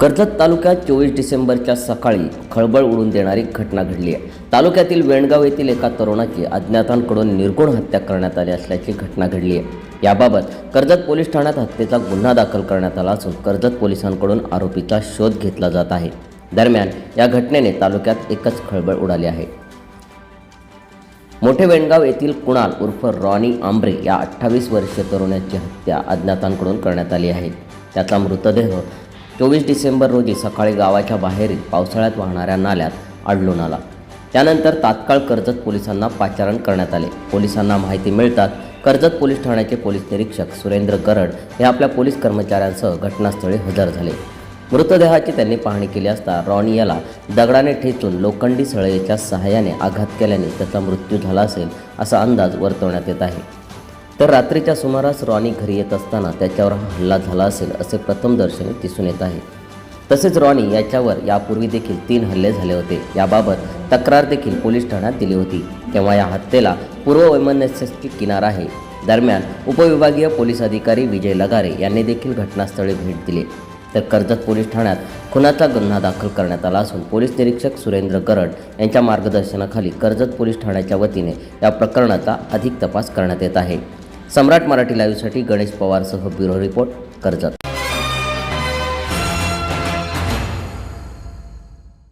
कर्जत तालुक्यात चोवीस डिसेंबरच्या सकाळी खळबळ उडून देणारी घटना घडली आहे. तालुक्यातील वेणगाव येथील एका तरुणाची अज्ञातांकडून निर्गुण हत्या करण्यात आली असल्याची घटना घडली आहे. याबाबत कर्जत पोलीस ठाण्यात हत्येचा गुन्हा दाखल करण्यात आला असून कर्जत पोलिसांकडून आरोपीचा शोध घेतला जात आहे. दरम्यान या घटनेने तालुक्यात एकच खळबळ उडाली आहे. मोठे वेणगाव येथील कुणाल उर्फ रॉनी आंब्रे या अठ्ठावीस वर्षीय तरुणाची हत्या अज्ञातांकडून करण्यात आली आहे. त्याचा मृतदेह चोवीस डिसेंबर रोजी सकाळी गावाच्या बाहेरील पावसाळ्यात वाहणाऱ्या नाल्यात आढळून आला. त्यानंतर तात्काळ कर्जत पोलिसांना पाचारण करण्यात आले. पोलिसांना माहिती मिळताच कर्जत पोलीस ठाण्याचे पोलीस निरीक्षक सुरेंद्र गरड हे आपल्या पोलीस कर्मचाऱ्यांसह घटनास्थळी हजर झाले. मृतदेहाची त्यांनी पाहणी केली असता रॉनी याला दगडाने ठेचून लोखंडी सळयेच्या सहाय्याने आघात केल्याने त्याचा मृत्यू झाला असेल असा अंदाज वर्तवण्यात येत आहे. तर रात्रीच्या सुमारास रॉनी घरी येत असताना त्याच्यावर हा हल्ला झाला असेल असे प्रथमदर्शनी दिसून येत आहे. तसेच रॉनी याच्यावर यापूर्वी देखील तीन हल्ले झाले होते. याबाबत तक्रार देखील पोलीस ठाण्यात दिली होती. तेव्हा या हत्येला पूर्व वैमनस्याची किनार आहे. दरम्यान उपविभागीय पोलीस अधिकारी विजय लगारे यांनी देखील घटनास्थळी भेट दिली. तर कर्जत पोलीस ठाण्यात खुनाचा गुन्हा दाखल करण्यात आला असून पोलीस निरीक्षक सुरेंद्र गरड यांच्या मार्गदर्शनाखाली कर्जत पोलीस ठाण्याच्या वतीने या प्रकरणाचा अधिक तपास करण्यात येत आहे. सम्राट मराठी लाईव्हसाठी गणेश पवारसह ब्युरो रिपोर्ट कर्जत.